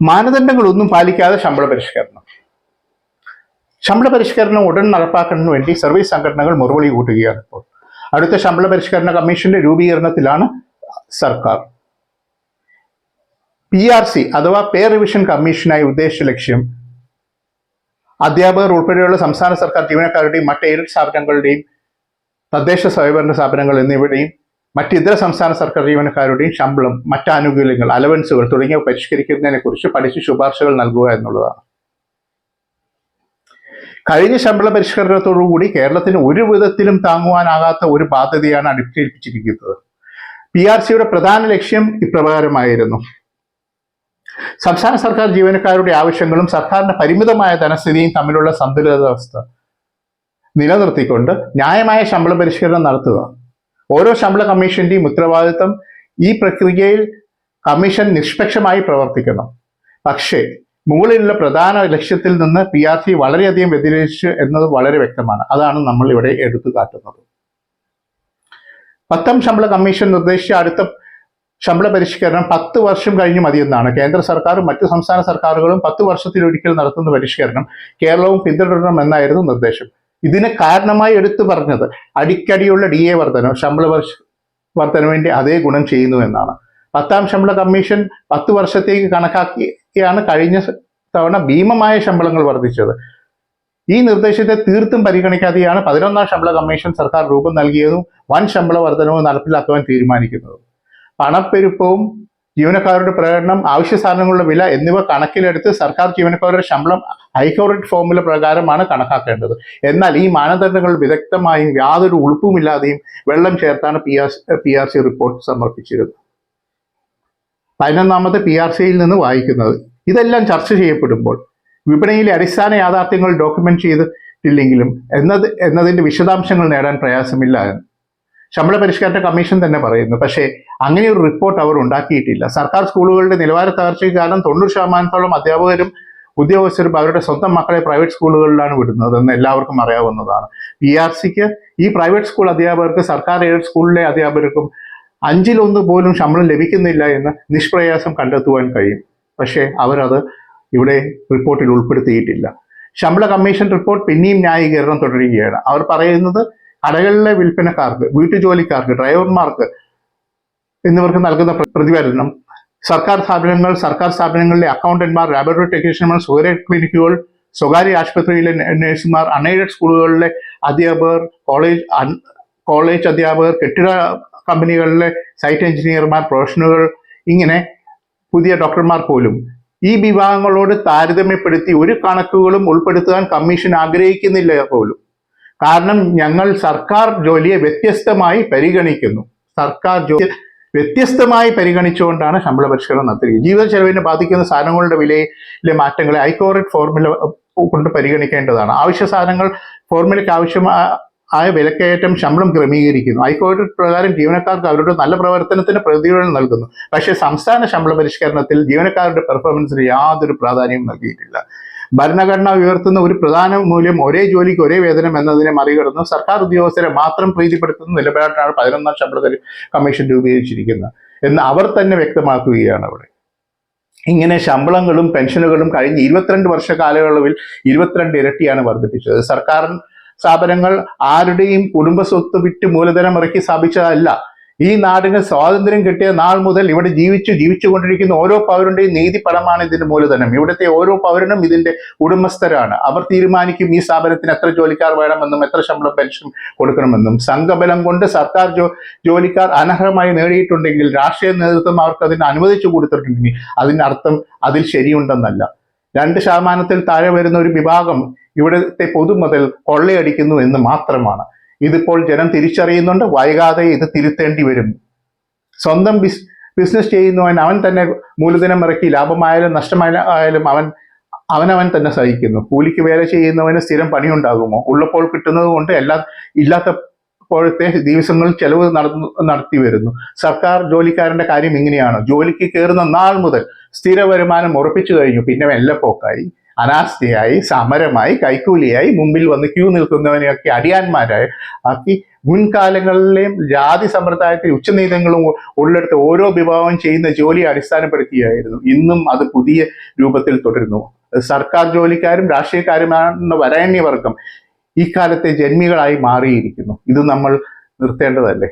മാനദണ്ഡങ്ങളൊന്നും പാലിക്കാതെ ശമ്പള പരിഷ്കരണം. ശമ്പള പരിഷ്കരണം ഉടൻ നടപ്പാക്കുന്നതിന് വേണ്ടി സർവീസ് സംഘടനകൾ മുറവിളി കൂട്ടുകയാണ് ഇപ്പോൾ. അടുത്ത ശമ്പള പരിഷ്കരണ കമ്മീഷന്റെ രൂപീകരണത്തിലാണ് സർക്കാർ. പി ആർ സി അഥവാ പേ റിവിഷൻ കമ്മീഷനായി ഉദ്ദേശിച്ച ലക്ഷ്യം അധ്യാപകർ ഉൾപ്പെടെയുള്ള സംസ്ഥാന സർക്കാർ ജീവനക്കാരുടെയും മറ്റ് എയ്ഡഡ് സ്ഥാപനങ്ങളുടെയും തദ്ദേശ സ്വയംഭരണ സ്ഥാപനങ്ങൾ എന്നിവയുടെയും മറ്റ് ഇതര സംസ്ഥാന സർക്കാർ ജീവനക്കാരുടെയും ശമ്പളം മറ്റ് ആനുകൂല്യങ്ങൾ അലവൻസുകൾ തുടങ്ങിയവ പരിഷ്കരിക്കുന്നതിനെ കുറിച്ച് പഠിച്ച് ശുപാർശകൾ നൽകുക എന്നുള്ളതാണ്. കഴിഞ്ഞ ശമ്പള പരിഷ്കരണത്തോടുകൂടി കേരളത്തിന് ഒരു വിധത്തിലും താങ്ങുവാനാകാത്ത ഒരു ബാധ്യതയാണ് അടിച്ചേൽപ്പിച്ചിരിക്കുന്നത് പി ആർ സിയുടെ പ്രധാന ലക്ഷ്യം ഇപ്രകാരമായിരുന്നു. സംസ്ഥാന സർക്കാർ ജീവനക്കാരുടെ ആവശ്യങ്ങളും സർക്കാരിന്റെ പരിമിതമായ ധനസ്ഥിതിയും തമ്മിലുള്ള സന്തുലിതാവസ്ഥ നിലനിർത്തിക്കൊണ്ട് ന്യായമായ ശമ്പള പരിഷ്കരണം നടത്തുക. ഓരോ ശമ്പള കമ്മീഷന്റെയും ഉത്തരവാദിത്തം ഈ പ്രക്രിയയിൽ കമ്മീഷൻ നിഷ്പക്ഷമായി പ്രവർത്തിക്കണം. പക്ഷേ മുകളിലുള്ള പ്രധാന ലക്ഷ്യത്തിൽ നിന്ന് പി ആർ സി വളരെയധികം വ്യതിരിച്ചു എന്നത് വളരെ വ്യക്തമാണ്. അതാണ് നമ്മൾ ഇവിടെ എടുത്തു കാട്ടുന്നത്. പത്താം ശമ്പള കമ്മീഷൻ നിർദ്ദേശിച്ച അടുത്ത ശമ്പള പരിഷ്കരണം പത്ത് വർഷം കഴിഞ്ഞ് മതിയെന്നാണ്. കേന്ദ്ര സർക്കാരും മറ്റ് സംസ്ഥാന സർക്കാരുകളും പത്ത് വർഷത്തിലൊരിക്കൽ നടത്തുന്ന പരിഷ്കരണം കേരളവും പിന്തുടരണം എന്നായിരുന്നു നിർദ്ദേശം. ഇതിന് കാരണമായി എടുത്തു പറഞ്ഞത് അടിക്കടിയുള്ള ഡി എ വർധനം ശമ്പള വർഷ വർധനവിന്റെ അതേ ഗുണം ചെയ്യുന്നു എന്നാണ്. പത്താം ശമ്പള കമ്മീഷൻ പത്ത് വർഷത്തേക്ക് കണക്കാക്കിയാണ് കഴിഞ്ഞ തവണ ഭീമമായ ശമ്പളങ്ങൾ വർദ്ധിച്ചത് ഈ നിർദ്ദേശത്തെ തീർത്തും പരിഗണിക്കാതെയാണ് പതിനൊന്നാം ശമ്പള കമ്മീഷൻ സർക്കാർ രൂപം നൽകിയതും വൻ ശമ്പള വർധനവും നടപ്പിലാക്കുവാൻ തീരുമാനിക്കുന്നതും. പണപ്പെരുപ്പവും ജീവനക്കാരുടെ പ്രകടനം ആവശ്യ സാധനങ്ങളുടെ വില എന്നിവ കണക്കിലെടുത്ത് സർക്കാർ ജീവനക്കാരുടെ ശമ്പളം ഹൈക്കോടതി ഫോർമുല പ്രകാരമാണ് കണക്കാക്കേണ്ടത്. എന്നാൽ ഈ മാനദണ്ഡങ്ങൾ വിദഗ്ധമായും യാതൊരു ഉളുപ്പുമില്ലാതെയും വെള്ളം ചേർത്താണ് P R P R C report സമർപ്പിച്ചിരുന്നത്. പതിനൊന്നാമത്തെ പി ആർ സിയിൽ നിന്ന് വായിക്കുന്നത്. ഇതെല്ലാം ചർച്ച ചെയ്യപ്പെടുമ്പോൾ വിപണിയിലെ അടിസ്ഥാന യാഥാർത്ഥ്യങ്ങൾ ഡോക്യുമെന്റ് ചെയ്തിട്ടില്ലെങ്കിലും എന്നത് എന്നതിന്റെ വിശദാംശങ്ങൾ നേടാൻ പ്രയാസമില്ല എന്ന്. ശമ്പള പരിഷ്കരണ കമ്മീഷൻ തന്നെ പറയുന്നു. പക്ഷേ അങ്ങനെ ഒരു റിപ്പോർട്ട് അവർ ഉണ്ടാക്കിയിട്ടില്ല. സർക്കാർ സ്കൂളുകളുടെ നിലവാര തകർച്ചയ്ക്ക് കാരണം തൊണ്ണൂറ് ശതമാനത്തോളം അധ്യാപകരും ഉദ്യോഗസ്ഥരും അവരുടെ സ്വന്തം മക്കളെ പ്രൈവറ്റ് സ്കൂളുകളിലാണ് വിടുന്നത് എന്ന് എല്ലാവർക്കും അറിയാവുന്നതാണ്. പി ആർ സിക്ക് ഈ പ്രൈവറ്റ് സ്കൂൾ അധ്യാപകർക്ക് സർക്കാർ എയ്ഡ് സ്കൂളിലെ അധ്യാപകർക്കും അഞ്ചിലൊന്ന് പോലും ശമ്പളം ലഭിക്കുന്നില്ല എന്ന് നിഷ്പ്രയാസം കണ്ടെത്തുവാൻ കഴിയും. പക്ഷേ അവരത് ഇവിടെ റിപ്പോർട്ടിൽ ഉൾപ്പെടുത്തിയിട്ടില്ല. ശമ്പള കമ്മീഷൻ റിപ്പോർട്ട് പിന്നെയും ന്യായീകരണം തുടരുകയാണ്. അവർ പറയുന്നത് കടകളിലെ വിൽപ്പനക്കാർക്ക് വീട്ടുജോലിക്കാർക്ക് ഡ്രൈവർമാർക്ക് എന്നിവർക്ക് നൽകുന്ന പ്രതിവരണം സർക്കാർ സ്ഥാപനങ്ങൾ സർക്കാർ സ്ഥാപനങ്ങളിലെ അക്കൗണ്ടന്റ്മാർ ലാബറട്ടറി ടെക്നീഷ്യന്മാർ സ്വകാര്യ ക്ലിനിക്കുകൾ സ്വകാര്യ ആശുപത്രിയിലെ നഴ്സുമാർ അൺഎയ്ഡഡ് സ്കൂളുകളിലെ അധ്യാപകർ കോളേജ് കോളേജ് അധ്യാപകർ കെട്ടിട കമ്പനികളിലെ സൈറ്റ് എഞ്ചിനീയർമാർ പ്രൊഫഷണലുകൾ ഇങ്ങനെ പുതിയ ഡോക്ടർമാർ പോലും ഈ വിഭാഗങ്ങളോട് താരതമ്യപ്പെടുത്തി ഒരു കണക്കുകളും ഉൾപ്പെടുത്താൻ കമ്മീഷൻ ആഗ്രഹിക്കുന്നില്ല പോലും. കാരണം ഞങ്ങൾ സർക്കാർ ജോലിയെ വ്യത്യസ്തമായി പരിഗണിക്കുന്നു. സർക്കാർ ജോലി വ്യത്യസ്തമായി പരിഗണിച്ചുകൊണ്ടാണ് ശമ്പള പരിഷ്കരണം നടത്തുന്നത് ജീവിത ചെലവിനെ ബാധിക്കുന്ന സാധനങ്ങളുടെ വിലയിലെ മാറ്റങ്ങളെ ഐക്കോറിറ്റ് ഫോർമുല കൊണ്ട് പരിഗണിക്കേണ്ടതാണ്. ആവശ്യ സാധനങ്ങൾ ഫോർമുലയ്ക്ക് ആവശ്യമായ ആയ വിലക്കയറ്റം ശമ്പളം ക്രമീകരിക്കുന്നു. ഹൈക്കോടതി പ്രകാരം ജീവനക്കാർക്ക് അവരുടെ നല്ല പ്രവർത്തനത്തിന് പ്രതിഫലം നൽകുന്നു. പക്ഷേ സംസ്ഥാന ശമ്പള പരിഷ്കരണത്തിൽ ജീവനക്കാരുടെ പെർഫോമൻസിന് യാതൊരു പ്രാധാന്യവും നൽകിയിട്ടില്ല. ഭരണഘടന ഉയർത്തുന്ന ഒരു പ്രധാന മൂല്യം ഒരേ ജോലിക്ക് ഒരേ വേതനം എന്നതിനെ മറികടന്ന് സർക്കാർ ഉദ്യോഗസ്ഥരെ മാത്രം പ്രീതിപ്പെടുത്തുന്ന നിലപാടിനാണ് പതിനൊന്നാം ശമ്പള കമ്മീഷൻ രൂപീകരിച്ചിരിക്കുന്നത് എന്ന് അവർ തന്നെ വ്യക്തമാക്കുകയാണ് അവിടെ. ഇങ്ങനെ ശമ്പളങ്ങളും പെൻഷനുകളും കഴിഞ്ഞ ഇരുപത്തിരണ്ട് വർഷ കാലയളവിൽ ഇരുപത്തിരണ്ട് ഇരട്ടിയാണ് വർദ്ധിപ്പിച്ചത്. സർക്കാർ സ്ഥാപനങ്ങൾ ആരുടെയും കുടുംബ സ്വത്ത് വിറ്റ് മൂലധനം ഇറക്കി സ്ഥാപിച്ചതല്ല. ഈ നാടിന് സ്വാതന്ത്ര്യം കിട്ടിയ നാൾ മുതൽ ഇവിടെ ജീവിച്ചു ജീവിച്ചുകൊണ്ടിരിക്കുന്ന ഓരോ പൗരന്റെയും നീതി പണമാണ് ഇതിന്റെ മൂലധനം. ഇവിടുത്തെ ഓരോ പൗരനും ഇതിന്റെ ഉടമസ്ഥരാണ്. അവർ തീരുമാനിക്കും ഈ സ്ഥാപനത്തിന് എത്ര ജോലിക്കാർ വേണമെന്നും എത്ര ശമ്പളം പെൻഷൻ കൊടുക്കണമെന്നും. സംഘബലം കൊണ്ട് സർക്കാർ ജോ ജോലിക്കാർ അനർഹമായി നേടിയിട്ടുണ്ടെങ്കിൽ രാഷ്ട്രീയ നേതൃത്വം അവർക്ക് അതിന് അനുവദിച്ചു കൊടുത്തിട്ടുണ്ടെങ്കിൽ അതിനർത്ഥം അതിൽ ശരിയുണ്ടെന്നല്ല. രണ്ട് ശതമാനത്തിൽ താഴെ വരുന്ന ഒരു വിഭാഗം ഇവിടുത്തെ പൊതുമുതൽ കൊള്ളയടിക്കുന്നു എന്ന് മാത്രമാണ്. ഇതിപ്പോൾ ജനം തിരിച്ചറിയുന്നുണ്ട്. വൈകാതെ ഇത് തിരുത്തേണ്ടി വരും. സ്വന്തം ബിസ് ബിസിനസ് ചെയ്യുന്നവൻ അവൻ തന്നെ മൂലധനം ഇറക്കി ലാഭമായാലും നഷ്ടമായാലും അവൻ അവനവൻ തന്നെ സഹിക്കുന്നു. കൂലിക്ക് വേല ചെയ്യുന്നവന് സ്ഥിരം പണിയുണ്ടാകുമോ? ഉള്ളപ്പോൾ കിട്ടുന്നത് കൊണ്ട് എല്ലാ ഇല്ലാത്തപ്പോഴത്തെ ദിവസങ്ങളിൽ ചെലവ് നടത്തി വരുന്നു. സർക്കാർ ജോലിക്കാരന്റെ കാര്യം ഇങ്ങനെയാണ്. ജോലിക്ക് കയറുന്ന നാൾ മുതൽ സ്ഥിര വരുമാനം ഉറപ്പിച്ചു കഴിഞ്ഞു. പിന്നെ വെല്ലപ്പോക്കായി അനാസ്ഥയായി സമരമായി കൈക്കൂലിയായി മുമ്പിൽ വന്ന് ക്യൂ നിൽക്കുന്നവനെയൊക്കെ അടിയാന്മാരായി ആക്കി മുൻകാലങ്ങളിലെയും ജാതി സമ്പ്രദായത്തിൽ ഉച്ചനീതങ്ങളും ഉള്ളിടത്ത് ഓരോ വിഭാഗവും ചെയ്യുന്ന ജോലിയെ അടിസ്ഥാനപ്പെടുത്തിയായിരുന്നു. ഇന്നും അത് പുതിയ രൂപത്തിൽ തുടരുന്നു. സർക്കാർ ജോലിക്കാരും രാഷ്ട്രീയക്കാരുമാണെന്ന വരേണ്യവർഗം ഇക്കാലത്തെ കാലത്തെ ജന്മികളായി മാറിയിരിക്കുന്നു. ഇത് നമ്മൾ നിർത്തേണ്ടതല്ലേ?